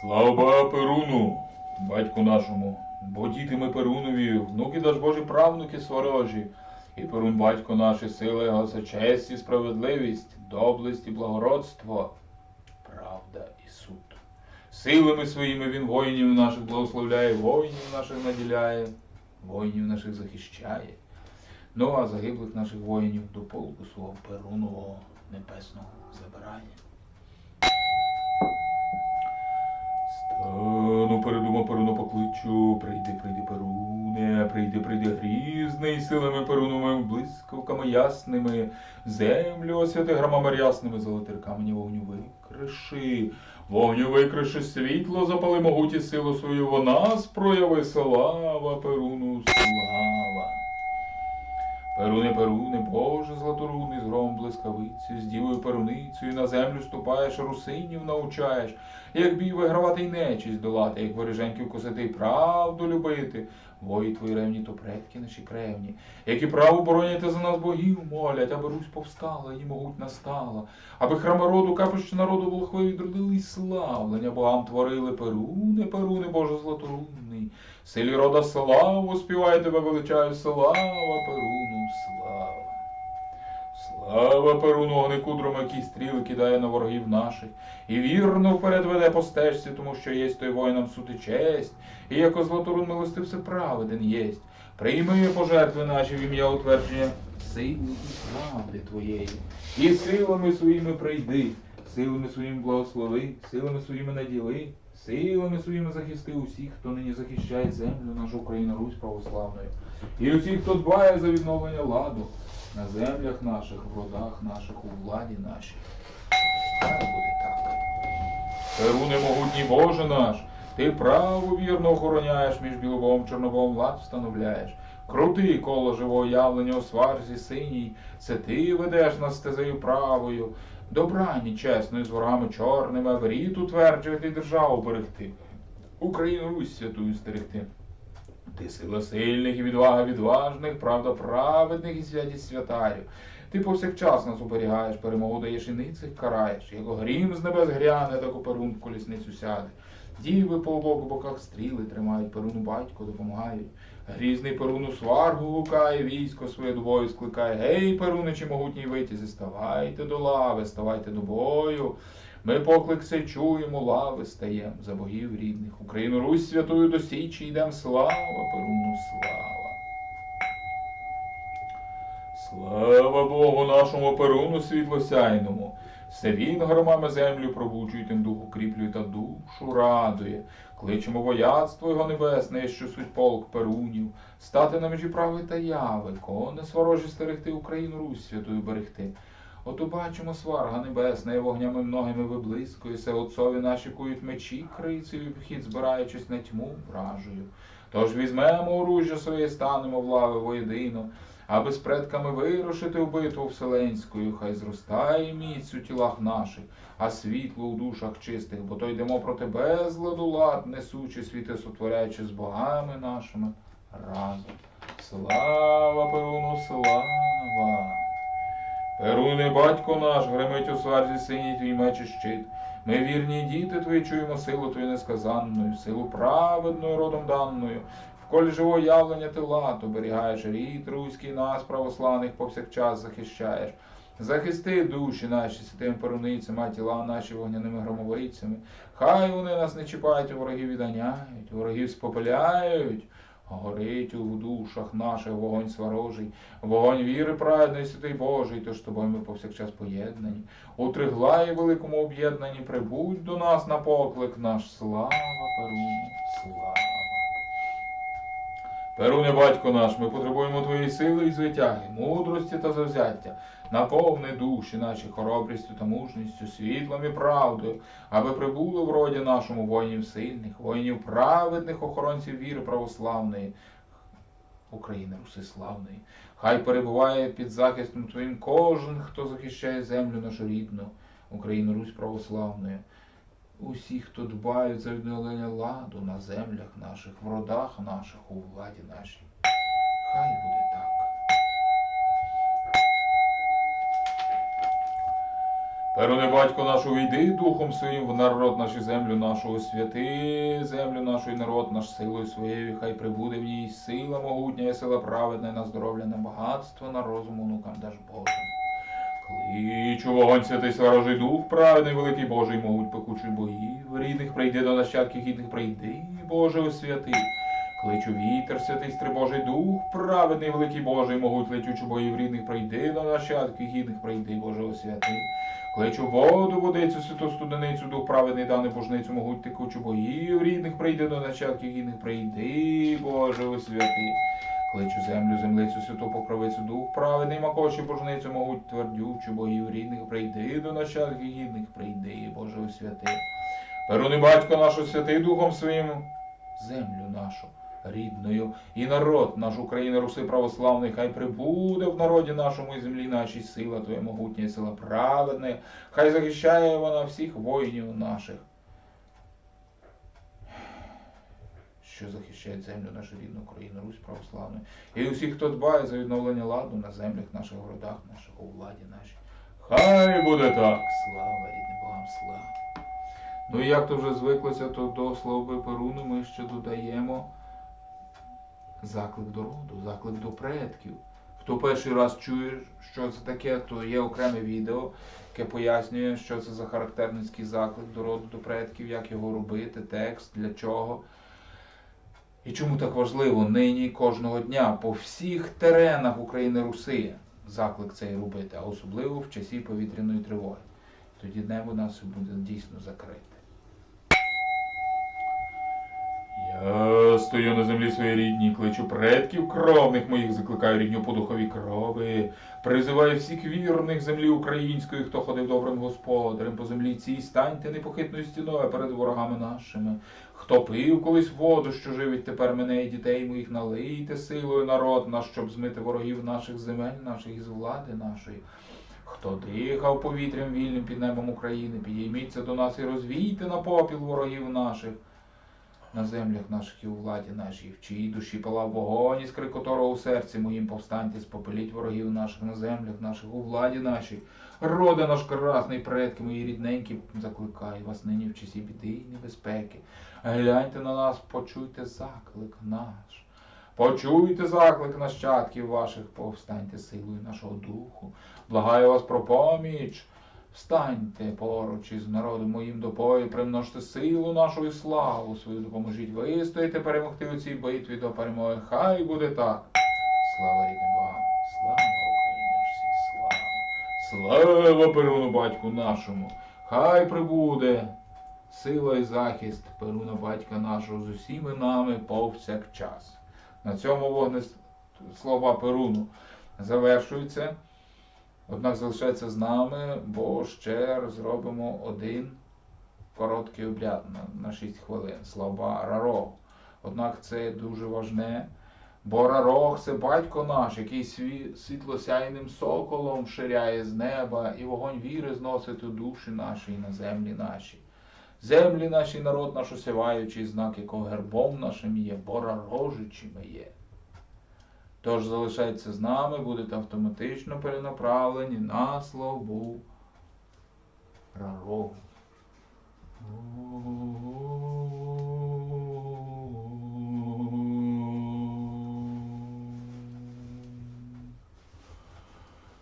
Слава Перуну, батьку нашому, бо діти ми Перунові, внуки даж Божі правнуки сворожі. І Перун батько наші сили, його це честь і справедливість, доблесть і благородство, правда і суд. Силами своїми він воїнів наших благословляє, воїнів наших наділяє, воїнів наших захищає. Ну а загиблих наших воїнів до полку свого Перунового небесного забирає. Стану передума Перуну покличу, прийди, прийди, Перуне, прийди, прийди грізний, силами Перуновими, блискавками ясними, землю освяти громами рясними, золотир камені вогню викриши, вогню викриши, світло запали могуті силу свою, вона спрояви слава Перуну, слава. Перуне, Перуне, Боже златоруний, з гром блискавицею, з дівою перуницею на землю ступаєш, русинів научаєш, як бій вигравати й нечість долати, як вороженьків косити правду любити. Вої твої ревні, то предки наші кревні, які право бороняти за нас богів молять, аби Русь повстала і могуть настала, аби храма роду, капище народу волхви відродили й славлення богам творили Перуне, Перуне, Боже златорунний. Силі рода славу співай тебе величаю, слава Перуну, слава. Слава Перуну, огнику які стріли кидає на ворогів наших, і вірно вперед веде по стежці, тому що єсть той воїнам суд і честь, і як златорун милости все праведен єсть. Прийми пожертви наші в ім'я утвердження сили і правди твоєї, і силами своїми прийди, силами своїми благослови, силами своїми наділи, силами своїми захисти усіх, хто нині захищає землю нашу Україну, Русь православною, і усіх, хто дбає за відновлення ладу на землях наших, в родах наших, у владі нашій. Хай буде так. Перуне могутній Боже наш, ти право вірно охороняєш між білобом чорнобом влад встановляєш. Крутий коло живого явлення у сварзі синій, це ти ведеш нас стезею правою, добрані чесною з ворогами чорними, веріт утверджувати державу берегти, Україну Русь святую стерегти. Ти сила сильних і відвага відважних, правда праведних і святість святарів. Ти повсякчас нас оберігаєш, перемогу даєш і ницих караєш. Як грім з небес гряне, так у перун в колісницю сяде. Діви по обох боках стріли тримають, перуну батько допомагають. Грізний перуну сваргу гукає, військо своє до бою скликає. Гей, перуничі могутній витязі, ставайте до лави, ставайте до бою. Ми поклик се чуємо, лави стаєм за богів рідних. Україну Русь святую до січі йдем. Слава, Перуну, слава. Слава Богу нашому Перуну світлосяйному. Все він громами землю пробуджує, тим дух укріплює та душу радує. Кличемо вояцтво його небесне, що суть полк Перунів, стати на межі прави та яви, коне сворожі стерегти Україну Русь святою берегти. Ото бачимо сварга небесна, і вогнями многими виблискує, се отцові наші кують мечі крицею, в хід збираючись на тьму вражою. Тож візьмемо оружжя своє, станемо в лави воєдино, аби з предками вирушити в битву вселенською, хай зростає міць у тілах наших, а світло у душах чистих, бо то йдемо проти безладу лад, несучи світи, сотворяючи з богами нашими разом. Слава Перуну, слава! Перуне, батько наш, гремить у сварзі синій твій меч і щит. Ми вірні діти твої, чуємо силу твою несказанною, силу праведною родом даною. В колі живого явлення ти лад оберігаєш, рід руський нас, православних, повсякчас захищаєш. Захисти душі наші святим перуницями, а тіла наші вогняними громовицями. Хай вони нас не чіпають, ворогів відганяють, ворогів спопиляють. Горить у душах наших вогонь сварожий, вогонь віри праведної, святий Божий, тож ж тобою ми повсякчас поєднані. У триглаї великому об'єднанні прибудь до нас на поклик наш. Слава Перу, слава. Перуне, батько наш, ми потребуємо твоєї сили і звитяги, мудрості та завзяття. Наповни душі наші хоробрістю та мужністю, світлом і правдою, аби прибули в роді нашому воїнів сильних, воїнів праведних, охоронців віри православної, України Русиславної. Хай перебуває під захистом Твоїм кожен, хто захищає землю нашу рідну, Україну Русь православною. Усі, хто дбають за відновлення ладу на землях наших, в родах наших, у владі нашій. Хай буде так. Перуне батько наш, увійди духом своїм в народ наш і землю нашу, освяти землю нашу і народ наш силою своєю, хай прибуде в ній сила могутня, і сила праведна, на здоров'я, на багатство, на розум онукам даж Божим. Кличу вогонь святий ворожий дух, праведний, великий Божий, могуть пекучий богів, рідних прийди до нащадків гідних, прийди, Боже, освяти. Кличу вітер, святий стрибожий дух, праведний, великий Божий, могуть летючу боїв рідних, прийди до нащадків гідних, прийди, Боже, освяти. Кличу воду, водицю, святу студеницю, дух праведний, дане божницю, могуть текучу боїв рідних, прийди до нащадків гідних, прийди, Боже, освяти. Кличу землю, землицю, святу покровицю, дух праведний, макочі божницю, могуть твердючу боїв рідних, прийди до нащадків гідних, прийди, Боже, освяти. Перуни батько нашу святий духом своїм, землю нашу рідною, і народ наш України, Руси православний, хай прибуде в народі нашому і землі нашій сила Твоя могутня сила праведна, хай захищає вона всіх воїнів наших, що захищають землю нашу рідну Україну, Русь православну, і усіх, хто дбає за відновлення ладу на землях наших городах, наших у владі нашій. Хай буде так! Слава рідним Богам, слава! Ну і як то вже звиклося, то до слави Перуни ми ще додаємо заклик до роду, заклик до предків. Хто перший раз чує, що це таке, то є окреме відео, яке пояснює, що це за характерницький заклик до роду до предків, як його робити, текст, для чого. І чому так важливо нині кожного дня по всіх теренах України Руси заклик цей робити, а особливо в часі повітряної тривоги. Тоді небо нас буде дійсно закрите. Я стою на землі своїй рідній, кличу предків кровних моїх, закликаю рідню по духові крови, призиваю всіх вірних землі української, хто ходив добрим господарем по землі цій, станьте непохитною стіною перед ворогами нашими. Хто пив колись воду, що живить тепер мене і дітей моїх, налийте силою народ наш, щоб змити ворогів наших земель, наших із влади нашої. Хто дихав повітрям вільним під небом України, підійміться до нас і розвійте на попіл ворогів наших на землях наших і у владі нашій, в чиїй душі палав вогонь, іскри котрого у серці моїм повстаньте, спопеліть ворогів наших на землях наших, у владі нашій. Роде наш красний, предки мої рідненькі, закликаю вас нині в часі біди і небезпеки. Гляньте на нас, почуйте заклик наш. Почуйте заклик нащадків ваших, повстаньте силою нашого духу. Благаю вас про поміч. Встаньте поруч із народом моїм до бою, примножте силу нашу і славу свою, допоможіть вистояти, перемогти у цій битві до перемоги. Хай буде так. Слава рідним Богам, слава Україні всі, слава. Слава Перуну батьку нашому. Хай прибуде сила і захист Перуна батька нашого з усіми нами повсякчас. На цьому вогне слова Перуну завершуються. Однак залишається з нами, бо ще зробимо один короткий обряд на, на 6 хвилин. Слова Рарог. Однак це дуже важне, бо Рарог це батько наш, який сві, світлосяйним соколом ширяє з неба, і вогонь віри зносить у душі наші і на землі наші. Землі наші, народ наш осяваючий, знак якого гербом нашим є, бо рарожичими є. Тож залишайтеся з нами, будете автоматично перенаправлені на славу пророк.